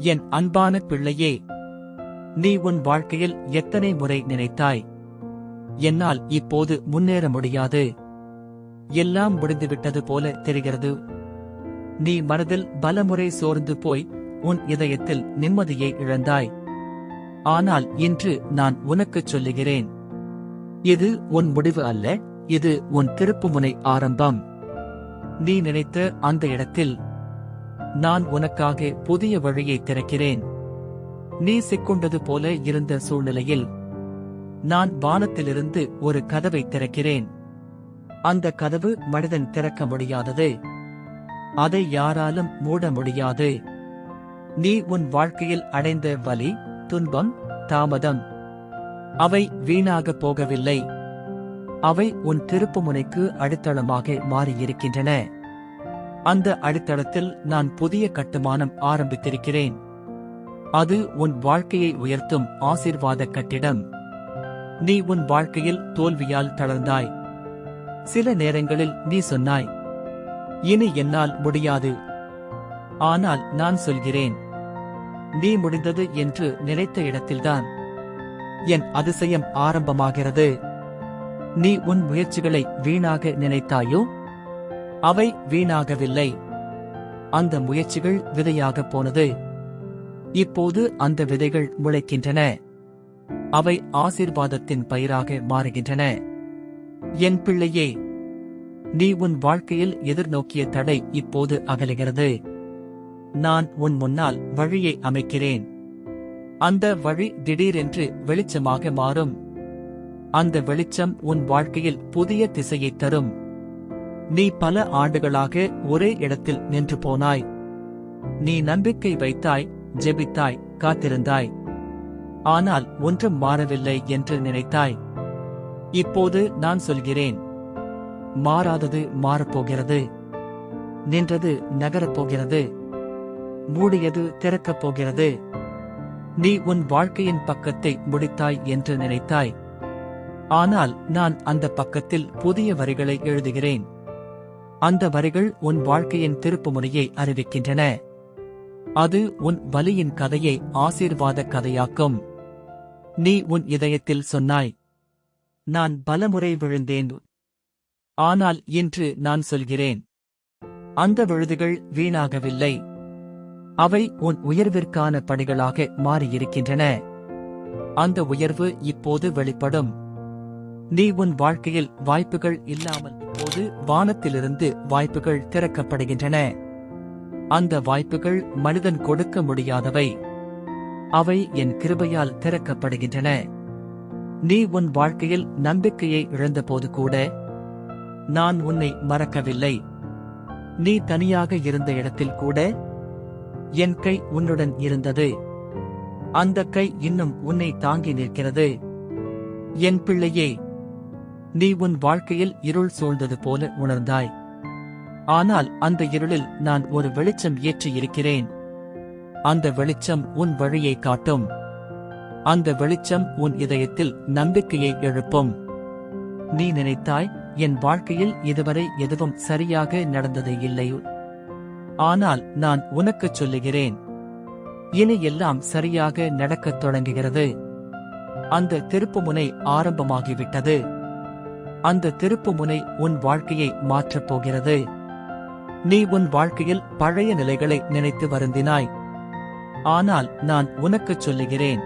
என் அன்பான பிள்ளையே நீ உன் வாழ்க்கையில் எத்தனை முறை நினைத்தாய்? என்னால் இப்போது முன்னேற முடியாது. எல்லாம் முடிந்துவிட்டது போல தெரிகிறது. நீ மனதில் பலமுறை சோர்ந்து போய் உன் இதயத்தில் நிம்மதியை இழந்தாய். ஆனால் இன்று நான் உனக்குச் சொல்லுகிறேன். இது உன் முடிவு அல்ல இது உன் திருப்புமுனை ஆரம்பம். நீ நினைத்த அந்த இடத்தில் நான் உனக்காக புதிய வழியை திறக்கிறேன். நீ சிக்கொண்டது போல இருந்த சூழ்நிலையில் நான் வானத்திலிருந்து ஒரு கதவை திறக்கிறேன். அந்த கதவு மனிதன் திறக்க முடியாதது. அதை யாராலும் மூட முடியாது. நீ உன் வாழ்க்கையில் அடைந்த வலி துன்பம் தாமதம் அவை வீணாக போகவில்லை. அவை உன் திருப்புமுனைக்கு அடித்தளமாக மாறியிருக்கின்றன. அந்த அடித்தளத்தில் நான் புதிய கட்டுமானம் ஆரம்பித்திருக்கிறேன். அது உன் வாழ்க்கையை உயர்த்தும் ஆசிர்வாத கட்டிடம். நீ உன் வாழ்க்கையில் தோல்வியால் தளர்ந்தாய். சில நேரங்களில் நீ சொன்னாய் இனி என்னால் முடியாது. ஆனால் நான் சொல்கிறேன் நீ முடிந்தது என்று நினைத்த இடத்தில்தான் என் அதிசயம் ஆரம்பமாகிறது. நீ உன் முயற்சிகளை வீணாக நினைத்தாயோ? அவை வீணாகவில்லை. அந்த முயற்சிகள் விதையாகப் போனது. இப்போது அந்த விதைகள் முளைக்கின்றன. அவை ஆசீர்வாதத்தின் பயிராக மாறுகின்றன. என் பிள்ளையே நீ உன் வாழ்க்கையில் எதிர்நோக்கிய தடை இப்போது அகலுகிறது. நான் உன் முன்னால் வழியை அமைக்கிறேன். அந்த வழி திடீரென்று வெளிச்சமாக மாறும். அந்த வெளிச்சம் உன் வாழ்க்கையில் புதிய திசையை தரும். நீ பல ஆண்டுகளாக ஒரே இடத்தில் நின்று போனாய். நீ நம்பிக்கை வைத்தாய் ஜெபித்தாய் காத்திருந்தாய். ஆனால் ஒன்றும் மாறவில்லை என்று நினைத்தாய். இப்போது நான் சொல்கிறேன் மாறாதது மாறப்போகிறது. நின்றது நகரப் போகிறது. மூடியது திறக்கப் போகிறது. நீ உன் வாழ்க்கையின் பக்கத்தை முடித்தாய் என்று நினைத்தாய். ஆனால் நான் அந்த பக்கத்தில் புதிய வரிகளை எழுதுகிறேன். அந்த வரிகள் உன் வாழ்க்கையின் திருப்புமுனையை அறிவிக்கின்றன. அது உன் வலியின் கதையை ஆசீர்வாத கதையாக்கும். நீ உன் இதயத்தில் சொன்னாய் நான் பலமுறை விழுந்தேன். ஆனால் இன்று நான் சொல்கிறேன். அந்த விழுதுகள் வீணாகவில்லை. அவை உன் உயர்விற்கான படிகளாக மாறியிருக்கின்றன. அந்த உயர்வு இப்போது வெளிப்படும். நீ உன் வாழ்க்கையில் வாய்ப்புகள் இல்லாமல் போது வானத்திலிருந்து வாய்ப்புகள் திறக்கப்படுகின்றன. அந்த வாய்ப்புகள் மனிதன் கொடுக்க முடியாதவை. அவை என் கிருபையால் திறக்கப்படுகின்றன. நீ உன் வாழ்க்கையில் நம்பிக்கையை இழந்தபோது கூட நான் உன்னை மறக்கவில்லை. நீ தனியாக இருந்த இடத்தில் கூட என் கை உன்னுடன் இருந்தது. அந்த கை இன்னும் உன்னை தாங்கி நிற்கிறது. என் பிள்ளையே நீ உன் வாழ்க்கையில் இருள் சூழ்ந்தது போல உணர்ந்தாய். ஆனால் அந்த இருளில் நான் ஒரு வெளிச்சம் ஏற்றி இருக்கிறேன். அந்த வெளிச்சம் உன் வழியை காட்டும். அந்த வெளிச்சம் உன் இதயத்தில் நம்பிக்கையை எழுப்பும். நீ நினைத்தாய் என் வாழ்க்கையில் இதுவரை எதுவும் சரியாக நடந்தது இல்லையோ ஆனால் நான் உனக்குச் சொல்லுகிறேன். இனி எல்லாம் சரியாக நடக்கத் தொடங்குகிறது. அந்த திருப்புமுனை ஆரம்பமாகிவிட்டது. அந்த திருப்புமுனை உன் வாழ்க்கையை மாற்றப் போகிறது. நீ உன் வாழ்க்கையில் பழைய நிலைகளை நினைத்து வருந்தினாய். ஆனால் நான் உனக்குச் சொல்லுகிறேன்.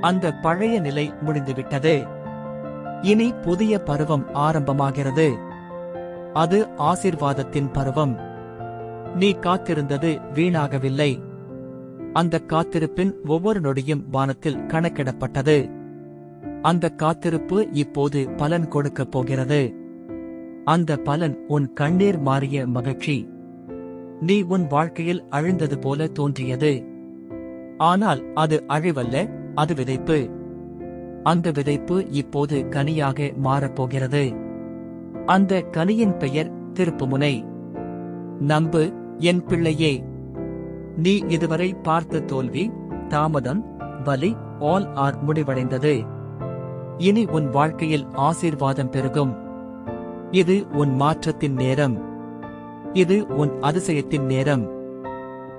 அந்த பழைய நிலை முடிந்துவிட்டது. இனி புதிய பருவம் ஆரம்பமாகிறது. அது ஆசிர்வாதத்தின் பருவம். நீ காத்திருந்தது வீணாகவில்லை. அந்த காத்திருப்பின் ஒவ்வொரு நொடியும் வானத்தில் கணக்கிடப்பட்டது. அந்த காத்திருப்பு இப்போது பலன் கொடுக்கப் போகிறது. அந்த பலன் உன் கண்ணீர் மாறிய மகிழ்ச்சி. நீ உன் வாழ்க்கையில் அழிந்தது போல தோன்றியது. ஆனால் அது அழிவல்ல அது விதைப்பு. அந்த விதைப்பு இப்போது கனியாக மாறப்போகிறது அந்த கனியின் பெயர் திருப்புமுனை. நம்பு என் பிள்ளையே. நீ இதுவரை பார்த்த தோல்வி தாமதம் வலி ஆல் ஆர் முடிவடைந்தது. இனி உன் வாழ்க்கையில் ஆசீர்வாதம் பெருகும். இது உன் மாற்றத்தின் நேரம். இது உன் அதிசயத்தின் நேரம்.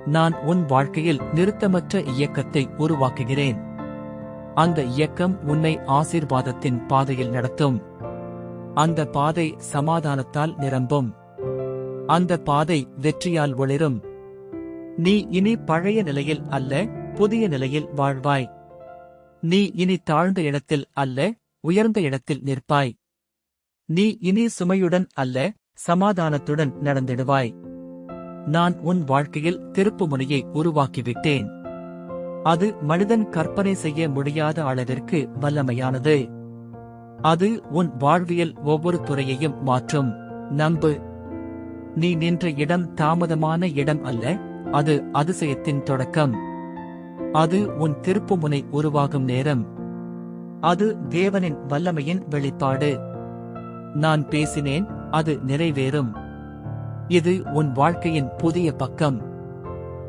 நான் உன் வாழ்க்கையில் நிறுத்தமற்ற இயக்கத்தை உருவாக்குகிறேன். அந்த இயக்கம் உன்னை ஆசீர்வாதத்தின் பாதையில் நடத்தும். அந்த பாதை சமாதானத்தால் நிரம்பும். அந்த பாதை வெற்றியால் ஒளிரும். நீ இனி பழைய நிலையில் அல்ல புதிய நிலையில் வாழ்வாய். நீ இனி தாழ்ந்த இடத்தில் அல்ல உயர்ந்த இடத்தில் நிற்பாய். நீ இனி சுமையுடன் அல்ல சமாதானத்துடன் நடந்திடுவாய். நான் உன் வாழ்க்கையில் திருப்புமுனையை உருவாக்கிவிட்டேன். அது மனிதன் கற்பனை செய்ய முடியாத அளவிற்கு வல்லமையானது. அது உன் வாழ்வியல் ஒவ்வொரு துறையையும் மாற்றும். நம்பு. நீ நின்ற இடம் தாமதமான இடம் அல்ல அது அதிசயத்தின் தொடக்கம். அது உன் திருப்புமுனை உருவாகும் நேரம். அது தேவனின் வல்லமையின் வெளிப்பாடு. நான் பேசினேன் அது நிறைவேறும். இது உன் வாழ்க்கையின் புதிய பக்கம்.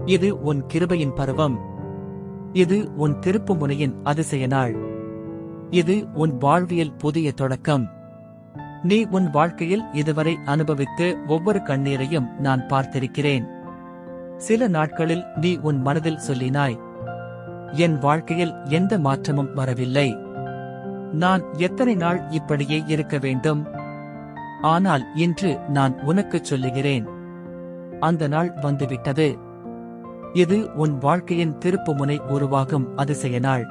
இது உன் கிருபையின் பருவம். இது உன் திருப்புமுனையின் அதிசய நாள். இது உன் வாழ்வியல் புதிய தொடக்கம். நீ உன் வாழ்க்கையில் இதுவரை அனுபவித்து ஒவ்வொரு கண்ணீரையும் நான் பார்த்திருக்கிறேன். சில நாட்களில் நீ உன் மனதில் சொல்லினாய் என் வாழ்க்கையில் எந்த மாற்றமும் வரவில்லை. நான் எத்தனை நாள் இப்படியே இருக்க வேண்டும்? ஆனால் இன்று நான் உனக்குச் சொல்லுகிறேன். அந்த நாள் வந்துவிட்டது. இது உன் வாழ்க்கையின் திருப்புமுனை உருவாகும் அதிசய நாள்.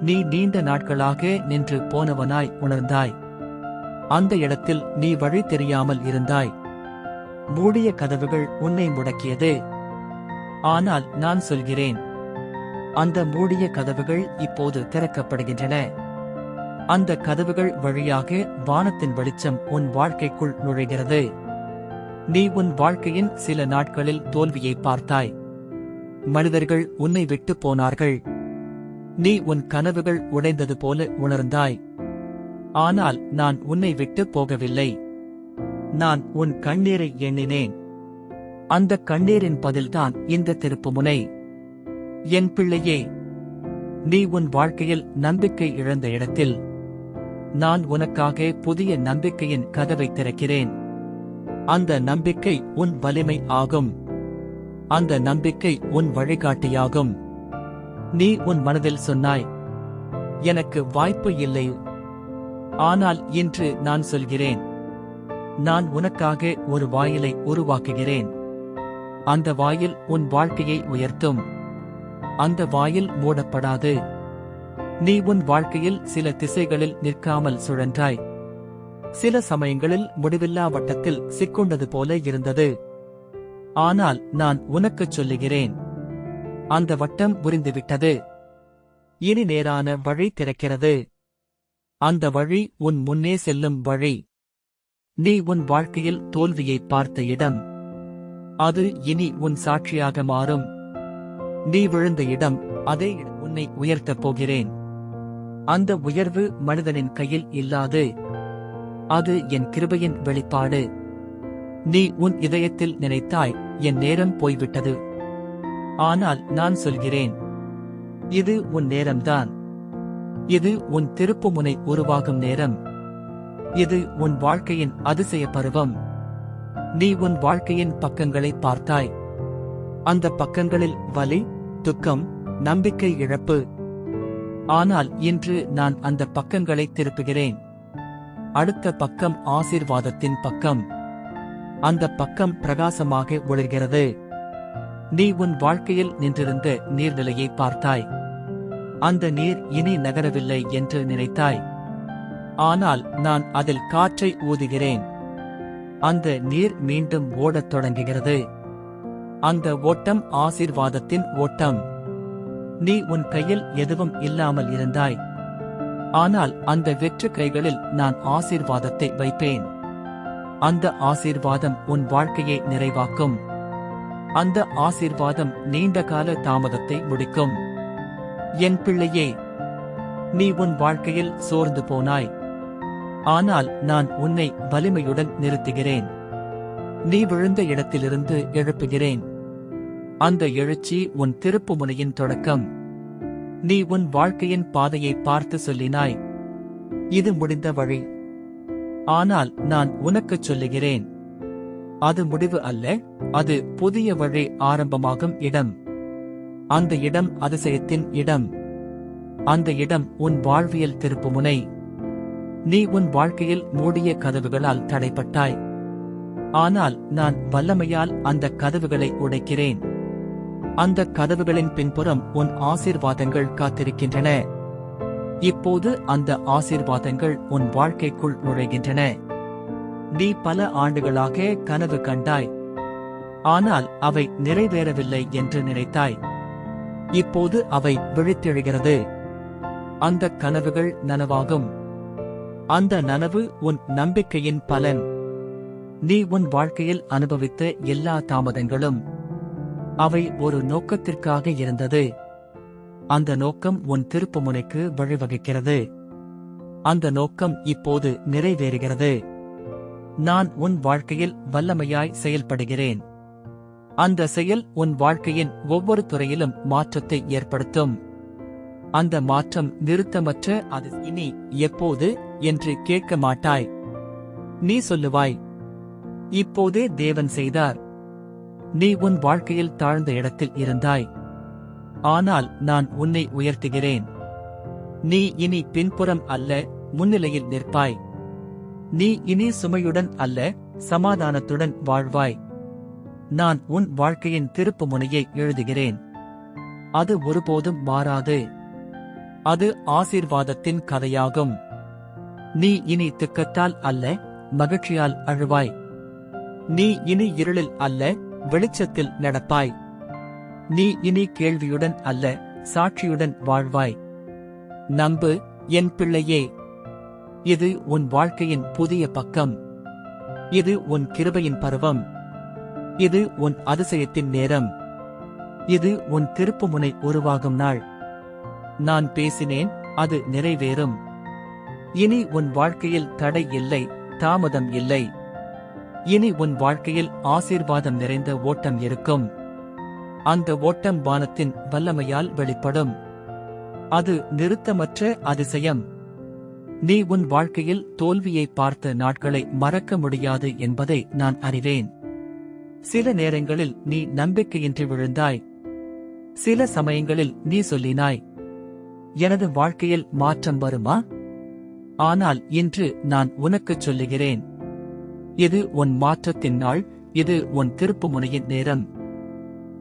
நீ நீண்ட நாட்களாக நின்று போனவனாய் உணர்ந்தாய். அந்த இடத்தில் நீ வழி தெரியாமல் இருந்தாய். மூடிய கதவுகள் உன்னை முடக்கியது. ஆனால் நான் சொல்கிறேன் அந்த மூடிய கதவுகள் இப்போது திறக்கப்படுகின்றன. அந்த கதவுகள் வழியாக வானத்தின் வெளிச்சம் உன் வாழ்க்கைக்குள் நுழைகிறது. நீ உன் வாழ்க்கையின் சில நாட்களில் தோல்வியை பார்த்தாய். மனிதர்கள் உன்னை விட்டு போனார்கள். நீ உன் கனவுகள் உடைந்தது போல உணர்ந்தாய். ஆனால் நான் உன்னை விட்டு போகவில்லை. நான் உன் கண்ணீரை எண்ணினேன். அந்த கண்ணீரின் பதில்தான் இந்த திருப்புமுனை. என் பிள்ளையே நீ உன் வாழ்க்கையில் நம்பிக்கை இழந்த இடத்தில் நான் உனக்காக புதிய நம்பிக்கையின் கதவை திறக்கிறேன். அந்த நம்பிக்கை உன் வலிமை ஆகும். அந்த நம்பிக்கை உன் வழிகாட்டியாகும். நீ உன் மனதில் சொன்னாய் எனக்கு வாய்ப்பு இல்லை. ஆனால் இன்று நான் சொல்கிறேன் நான் உனக்காக ஒரு வாயிலை உருவாக்குகிறேன். அந்த வாயில் உன் வாழ்க்கையை உயர்த்தும். அந்த வாயில் மூடப்படாது. நீ உன் வாழ்க்கையில் சில திசைகளில் நிற்காமல் சுழன்றாய். சில சமயங்களில் முடிவில்லா வட்டத்தில் சிக்கொண்டது போல இருந்தது. ஆனால் நான் உனக்குச் சொல்லுகிறேன். அந்த வட்டம் புரிந்துவிட்டது இனி நேரான வழி திறக்கிறது. அந்த வழி உன் முன்னே செல்லும் வழி. நீ உன் வாழ்க்கையில் தோல்வியை பார்த்த இடம். அது இனி உன் சாட்சியாக மாறும். நீ விழுந்த இடம் அதே உன்னை உயர்த்தப் போகிறேன். அந்த உயர்வு மனிதனின் கையில் இல்லாது. அது என் கிருபையின் வெளிப்பாடு. நீ உன் இதயத்தில் நினைத்தாய் என் நேரம் போய்விட்டது. ஆனால் நான் சொல்கிறேன் இது உன் நேரம்தான். இது உன் திருப்புமுனை உருவாகும் நேரம். இது உன் வாழ்க்கையின் அதிசய பருவம். நீ உன் வாழ்க்கையின் பக்கங்களை பார்த்தாய். அந்த பக்கங்களில் வலி துக்கம் நம்பிக்கை இழப்பு. ஆனால் இன்று நான் அந்த பக்கங்களை திருப்புகிறேன். அடுத்த பக்கம் ஆசீர்வாதத்தின் பக்கம். அந்த பக்கம் பிரகாசமாக ஒளிர்கிறது. நீ உன் வாழ்க்கையில் நின்றிருந்த நீர்நிலையை பார்த்தாய். அந்த நீர் இனி நகரவில்லை என்று நினைத்தாய். ஆனால் நான் அதில் காற்றை ஊதுகிறேன். அந்த நீர் மீண்டும் ஓடத் தொடங்குகிறது. அந்த ஓட்டம் ஆசீர்வாதத்தின் ஓட்டம். நீ உன் கையில் எதுவும் இல்லாமல் இருந்தாய். ஆனால் அந்த வெற்று கைகளில் நான் ஆசீர்வாதத்தை வைப்பேன். அந்த ஆசீர்வாதம் உன் வாழ்க்கையை நிறைவாக்கும். அந்த ஆசீர்வாதம் நீண்ட கால தாமதத்தை முடிக்கும். என் பிள்ளையே நீ உன் வாழ்க்கையில் சோர்ந்து போனாய். ஆனால் நான் உன்னை வலிமையுடன் நிறுத்துகிறேன். நீ விழுந்த இடத்திலிருந்து எழுப்புகிறேன். அந்த எழுச்சி உன் திருப்புமுனையின் தொடக்கம். நீ உன் வாழ்க்கையின் பாதையை பார்த்து சொல்லினாய். இது முடிந்த வழி. ஆனால் நான் உனக்குச் சொல்லுகிறேன். அது முடிவு அல்ல அது புதிய வழி ஆரம்பமாகும் இடம். அந்த இடம் அதிசயத்தின் இடம். அந்த இடம் உன் வாழ்வியல் திருப்புமுனை நீ உன் வாழ்க்கையில் மூடிய கதவுகளால் தடைப்பட்டாய். ஆனால் நான் வல்லமையால் அந்த கதவுகளை உடைக்கிறேன். அந்த கதவுகளின் பின்புறம் உன் ஆசீர்வாதங்கள் காத்திருக்கின்றன. இப்போது அந்த ஆசீர்வாதங்கள் உன் வாழ்க்கைக்குள் நுழைகின்றன. நீ பல ஆண்டுகளாக கனவு கண்டாய். ஆனால் அவை நிறைவேறவில்லை என்று நினைத்தாய். இப்போது அவை விழித்தெழுகிறது. அந்த கனவுகள் நனவாகும். அந்த நனவு உன் நம்பிக்கையின் பலன். நீ உன் வாழ்க்கையில் அனுபவித்த எல்லா தாமதங்களும் அவை ஒரு நோக்கத்திற்காக இருந்தது. அந்த நோக்கம் உன் திருப்புமுனைக்கு வழிவகுக்கிறது. அந்த நோக்கம் இப்போது நிறைவேறுகிறது. நான் உன் வாழ்க்கையில் வல்லமையாய் செயல்படுகிறேன். அந்த செயல் உன் வாழ்க்கையின் ஒவ்வொரு துறையிலும் மாற்றத்தை ஏற்படுத்தும். அந்த மாற்றம் நிறுத்தமற்ற அது இனி எப்போது? என்று கேட்க மாட்டாய். நீ சொல்லுவாய் இப்போதே தேவன் செய்தார். நீ உன் வாழ்க்கையில் தாழ்ந்த இடத்தில் இருந்தாய். ஆனால் நான் உன்னை உயர்த்துகிறேன். நீ இனி பின்புறம் அல்ல முன்னிலையில் நிற்பாய். நீ இனி சுமையுடன் அல்ல சமாதானத்துடன் வாழ்வாய். நான் உன் வாழ்க்கையின் திருப்பு முனையை எழுதுகிறேன். அது ஒருபோதும் மாறாது. அது ஆசீர்வாதத்தின் கதையாகும். நீ இனி திக்கத்தால் அல்ல மகிழ்ச்சியால் அழுவாய். நீ இனி இருளில் அல்ல வெளிச்சத்தில் நடப்பாய். நீ இனி கேள்வியுடன் அல்ல சாட்சியுடன் வாழ்வாய். நம்பு என் பிள்ளையே. இது உன் வாழ்க்கையின் புதிய பக்கம். இது உன் கிருபையின் பருவம். இது உன் அதிசயத்தின் நேரம். இது உன் திருப்புமுனை உருவாகும் நாள். நான் பேசினேன் அது நிறைவேறும். இனி உன் வாழ்க்கையில் தடை இல்லை தாமதம் இல்லை. இனி உன் வாழ்க்கையில் ஆசீர்வாதம் நிறைந்த ஓட்டம் இருக்கும். அந்த ஓட்டம் வானத்தின் வல்லமையால் வெளிப்படும். அது நிறுத்தமற்ற அதிசயம். நீ உன் வாழ்க்கையில் தோல்வியை பார்த்த நாட்களை மறக்க முடியாது என்பதை நான் அறிவேன். சில நேரங்களில் நீ நம்பிக்கையின்றி விழுந்தாய். சில சமயங்களில் நீ சொல்லினாய் எனது வாழ்க்கையில் மாற்றம் வருமா? ஆனால் இன்று நான் உனக்குச் சொல்லுகிறேன். இது உன் மாற்றத்தின் நாள் இது உன் திருப்பு முனையின் நேரம்.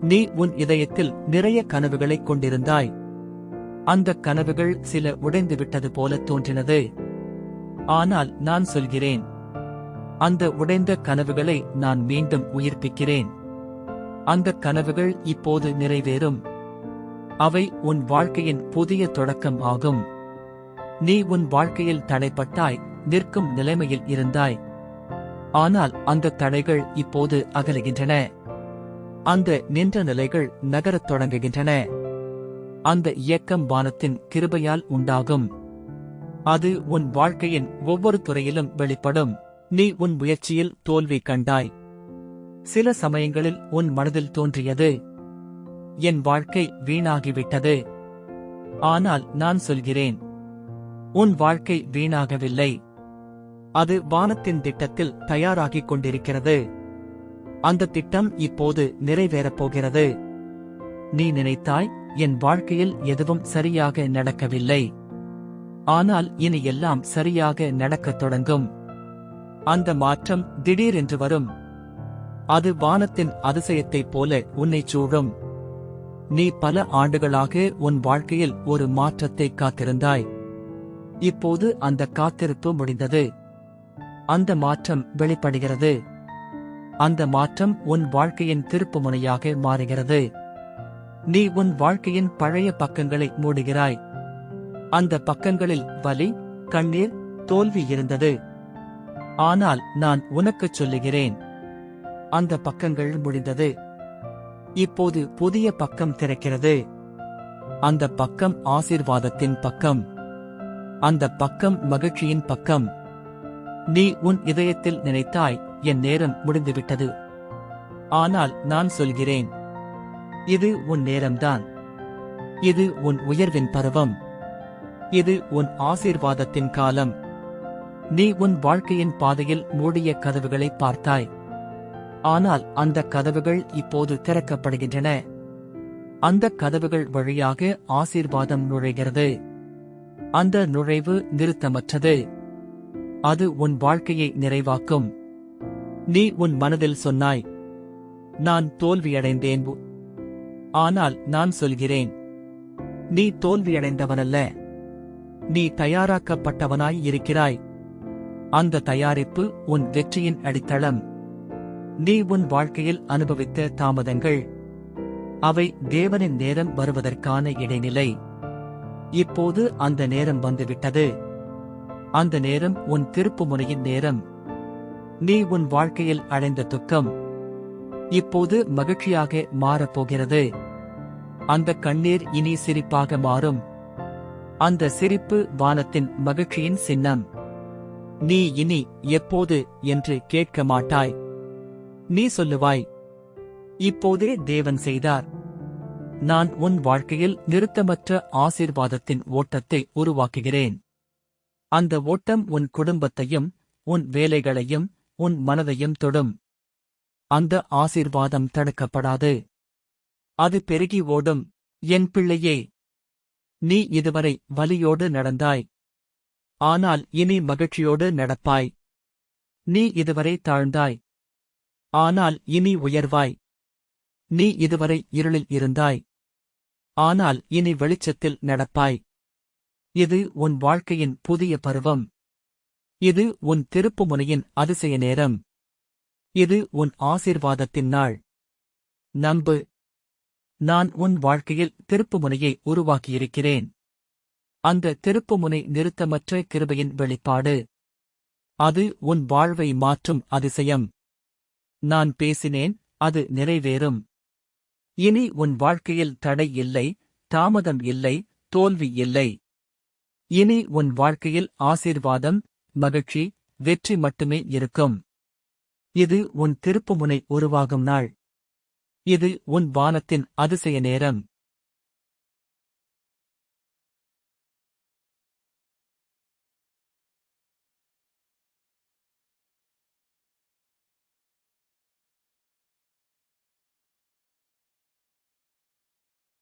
நீ உன் இதயத்தில் நிறைய கனவுகளைக் கொண்டிருந்தாய். அந்த கனவுகள் சில உடைந்து விட்டது போல தோன்றினது. ஆனால் நான் சொல்கிறேன் அந்த உடைந்த கனவுகளை நான் மீண்டும் உயிர்ப்பிக்கிறேன். அந்த கனவுகள் இப்போது நிறைவேறும். அவை உன் வாழ்க்கையின் புதிய தொடக்கம் ஆகும். நீ உன் வாழ்க்கையில் தடைப்பட்டாய் நிற்கும் நிலைமையில் இருந்தாய். ஆனால் அந்த தடைகள் இப்போது அகலுகின்றன. அந்த நின்ற நிலைகள் நகரத் தொடங்குகின்றன. அந்த இயக்கம் வானத்தின் கிருபையால் உண்டாகும். அது உன் வாழ்க்கையின் ஒவ்வொரு துறையிலும் வெளிப்படும். நீ உன் முயற்சியில் தோல்வி கண்டாய். சில சமயங்களில் உன் மனதில் தோன்றியது. என் வாழ்க்கை வீணாகிவிட்டது. ஆனால் நான் சொல்கிறேன். உன் வாழ்க்கை வீணாகவில்லை. அது வானத்தின் திட்டத்தில் தயாராகிக் கொண்டிருக்கிறது. அந்த திட்டம் இப்போது நிறைவேறப் போகிறது. நீ நினைத்தாய் என் வாழ்க்கையில் எதுவும் சரியாக நடக்கவில்லை. ஆனால் இனி எல்லாம் சரியாக நடக்கத் தொடங்கும். அந்த மாற்றம் திடீரென்று வரும். அது வானத்தின் அதிசயத்தைப் போல உன்னை சூழும். நீ பல ஆண்டுகளாக உன் வாழ்க்கையில் ஒரு மாற்றத்தை காத்திருந்தாய். இப்போது அந்த காத்திருப்பு முடிந்தது. அந்த மாற்றம் வெளிப்படுகிறது. அந்த மாற்றம் உன் வாழ்க்கையின் திருப்புமுனையாக மாறுகிறது. நீ உன் வாழ்க்கையின் பழைய பக்கங்களை மூடுகிறாய். அந்த பக்கங்களில் வலி கண்ணீர் தோல்வி இருந்தது. ஆனால் நான் உனக்குச் சொல்லுகிறேன். அந்த பக்கங்கள் முடிந்தது. இப்போது புதிய பக்கம் திறக்கிறது. அந்த பக்கம் ஆசீர்வாதத்தின் பக்கம். அந்த பக்கம் மகிழ்ச்சியின் பக்கம். நீ உன் இதயத்தில் நினைத்தாய் என் நேரம் முடிந்துவிட்டது. ஆனால் நான் சொல்கிறேன் இது உன் நேரம்தான். இது உன் உயர்வின் பருவம். இது உன் ஆசீர்வாதத்தின் காலம். நீ உன் வாழ்க்கையின் பாதையில் மூடிய கதவுகளை பார்த்தாய். ஆனால் அந்த கதவுகள் இப்போது திறக்கப்படுகின்றன. அந்த கதவுகள் வழியாக ஆசீர்வாதம் நுழைகிறது. அந்த நுழைவு நிறுத்தமற்றது. அது உன் வாழ்க்கையை நிறைவாக்கும். நீ உன் மனதில் சொன்னாய் நான் தோல்வியடைந்தேன். ஆனால் நான் சொல்கிறேன் நீ தோல்வியடைந்தவனல்ல. நீ தயாராக்கப்பட்டவனாய் இருக்கிறாய். அந்த தயாரிப்பு உன் வெற்றியின் அடித்தளம். நீ உன் வாழ்க்கையில் அனுபவித்த தாமதங்கள். அவை தேவனின் நேரம் வருவதற்கான இடைநிலை. இப்போது அந்த நேரம் வந்துவிட்டது. அந்த நேரம் உன் திருப்புமுனையின் நேரம். நீ உன் வாழ்க்கையில் அடைந்த துக்கம். இப்போது மகிழ்ச்சியாக மாறப்போகிறது. அந்த கண்ணீர் இனி சிரிப்பாக மாறும். அந்த சிரிப்பு வானத்தின் மகிழ்ச்சியின் சின்னம். நீ இனி எப்போது என்று கேட்க மாட்டாய். நீ சொல்லுவாய் இப்போதே தேவன் செய்தார். நான் உன் வாழ்க்கையில் நிறுத்தமற்ற ஆசீர்வாதத்தின் ஓட்டத்தை உருவாக்குகிறேன். அந்த ஓட்டம் உன் குடும்பத்தையும் உன் வேலைகளையும் உன் மனதையும் தொடும். அந்த ஆசீர்வாதம் தடுக்கப்படாது. அது பெருகி ஓடும். என் பிள்ளையே நீ இதுவரை வலியோடு நடந்தாய். ஆனால் இனி மகிழ்ச்சியோடு நடப்பாய். நீ இதுவரை தாழ்ந்தாய். ஆனால் இனி உயர்வாய். நீ இதுவரை இருளில் இருந்தாய். ஆனால் இனி வெளிச்சத்தில் நடப்பாய். இது உன் வாழ்க்கையின் புதிய பருவம். இது உன் திருப்புமுனையின் அதிசய நேரம். இது உன் ஆசீர்வாதத்தின் நாள். நம்பு. நான் உன் வாழ்க்கையில் திருப்புமுனையை உருவாக்கியிருக்கிறேன். அந்த திருப்புமுனை நிறுத்தமற்ற கிருபையின் வெளிப்பாடு. அது உன் வாழ்வை மாற்றும் அதிசயம். நான் பேசினேன் அது நிறைவேறும். இனி உன் வாழ்க்கையில் தடை இல்லை தாமதம் இல்லை தோல்வி இல்லை. இனி உன் வாழ்க்கையில் ஆசீர்வாதம் மகிழ்ச்சி வெற்றி மட்டுமே இருக்கும். இது உன் திருப்புமுனை உருவாகும் நாள். இது உன் வானத்தின் அதிசய நேரம்.